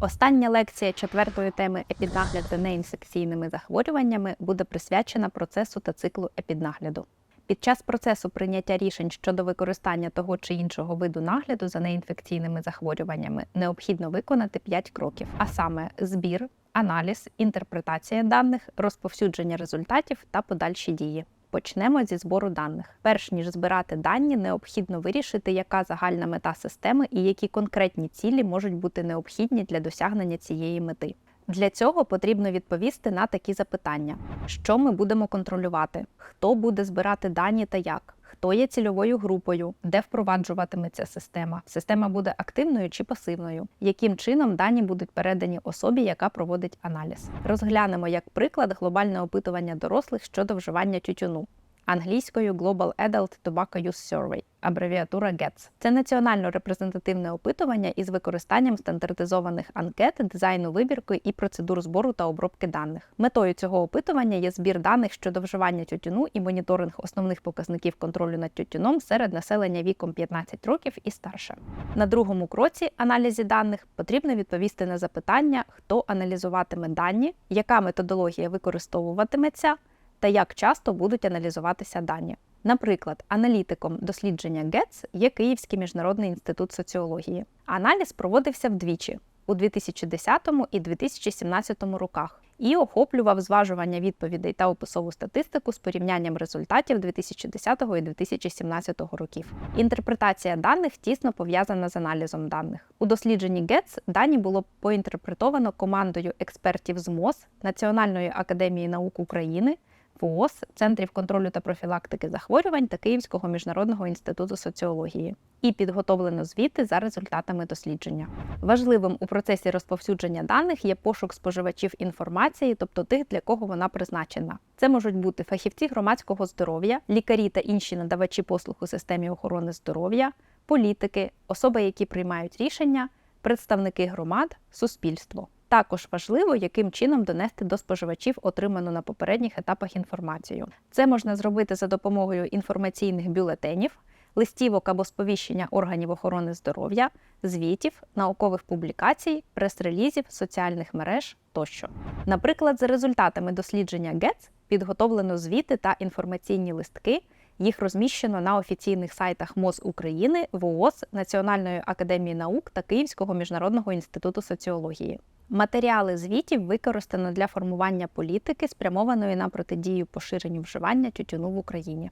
Остання лекція четвертої теми епіднагляд за неінфекційними захворюваннями буде присвячена процесу та циклу епіднагляду. Під час процесу прийняття рішень щодо використання того чи іншого виду нагляду за неінфекційними захворюваннями необхідно виконати 5 кроків, а саме збір, аналіз, інтерпретація даних, розповсюдження результатів та подальші дії. Почнемо зі збору даних. Перш ніж збирати дані, необхідно вирішити, яка загальна мета системи і які конкретні цілі можуть бути необхідні для досягнення цієї мети. Для цього потрібно відповісти на такі запитання: що ми будемо контролювати, хто буде збирати дані та як, хто є цільовою групою, де впроваджуватиметься система, система буде активною чи пасивною, яким чином дані будуть передані особі, яка проводить аналіз. Розглянемо як приклад глобальне опитування дорослих щодо вживання тютюну. Англійською Global Adult Tobacco Use Survey, абревіатура GETS. Це національно репрезентативне опитування із використанням стандартизованих анкет, дизайну вибірки і процедур збору та обробки даних. Метою цього опитування є збір даних щодо вживання тютюну і моніторинг основних показників контролю над тютюном серед населення віком 15 років і старше. На другому кроці аналізі даних потрібно відповісти на запитання, хто аналізуватиме дані, яка методологія використовуватиметься та як часто будуть аналізуватися дані. Наприклад, аналітиком дослідження GETS є Київський міжнародний інститут соціології. Аналіз проводився вдвічі у 2010 і 2017 роках і охоплював зважування відповідей та описову статистику з порівнянням результатів 2010 і 2017 років. Інтерпретація даних тісно пов'язана з аналізом даних. У дослідженні GETS дані було поінтерпретовано командою експертів з МОЗ Національної академії наук України. ВООЗ, Центрів контролю та профілактики захворювань та Київського міжнародного інституту соціології і підготовлено звіти за результатами дослідження. Важливим у процесі розповсюдження даних є пошук споживачів інформації, тобто тих, для кого вона призначена. Це можуть бути фахівці громадського здоров'я, лікарі та інші надавачі послуг у системі охорони здоров'я, політики, особи, які приймають рішення, представники громад, суспільство. Також важливо, яким чином донести до споживачів отриману на попередніх етапах інформацію. Це можна зробити за допомогою інформаційних бюлетенів, листівок або сповіщення органів охорони здоров'я, звітів, наукових публікацій, прес-релізів, соціальних мереж тощо. Наприклад, за результатами дослідження GETS підготовлено звіти та інформаційні листки. Їх розміщено на офіційних сайтах МОЗ України, ВООЗ, Національної академії наук та Київського міжнародного інституту соціології. Матеріали звітів використано для формування політики, спрямованої на протидію поширенню вживання тютюну в Україні.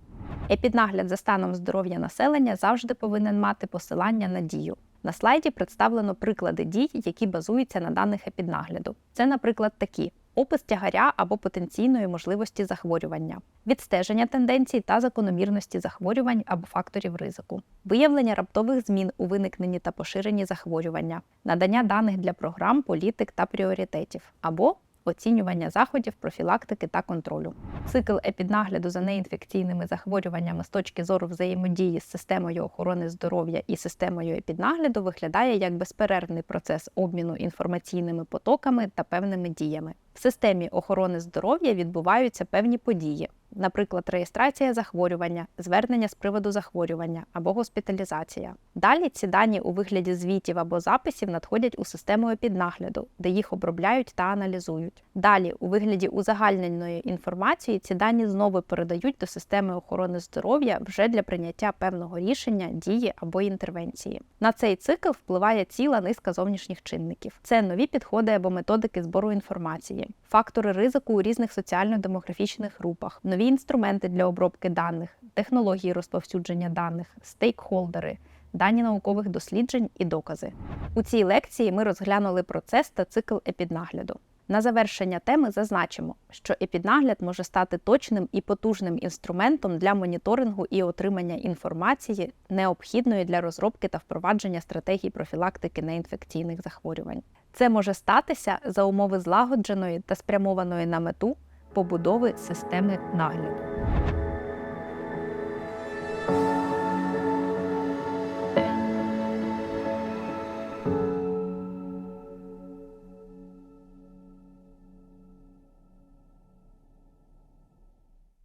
Епіднагляд за станом здоров'я населення завжди повинен мати посилання на дію. На слайді представлено приклади дій, які базуються на даних епіднагляду. Це, наприклад, такі: опис тягаря або потенційної можливості захворювання, відстеження тенденцій та закономірності захворювань або факторів ризику, виявлення раптових змін у виникненні та поширенні захворювання, надання даних для програм, політик та пріоритетів, або оцінювання заходів, профілактики та контролю. Цикл епіднагляду за неінфекційними захворюваннями з точки зору взаємодії з системою охорони здоров'я і системою епіднагляду виглядає як безперервний процес обміну інформаційними потоками та певними діями. В системі охорони здоров'я відбуваються певні події, наприклад, реєстрація захворювання, звернення з приводу захворювання або госпіталізація. Далі ці дані у вигляді звітів або записів надходять у систему епіднагляду, де їх обробляють та аналізують. Далі, у вигляді узагальненої інформації, ці дані знову передають до системи охорони здоров'я вже для прийняття певного рішення, дії або інтервенції. На цей цикл впливає ціла низка зовнішніх чинників. Це нові підходи або методики збору інформації, фактори ризику у різних соціально-демографічних групах, нові інструменти для обробки даних, технології розповсюдження даних, стейкхолдери. Дані наукових досліджень і докази. У цій лекції ми розглянули процес та цикл епіднагляду. На завершення теми зазначимо, що епіднагляд може стати точним і потужним інструментом для моніторингу і отримання інформації, необхідної для розробки та впровадження стратегій профілактики неінфекційних захворювань. Це може статися за умови злагодженої та спрямованої на мету побудови системи нагляду.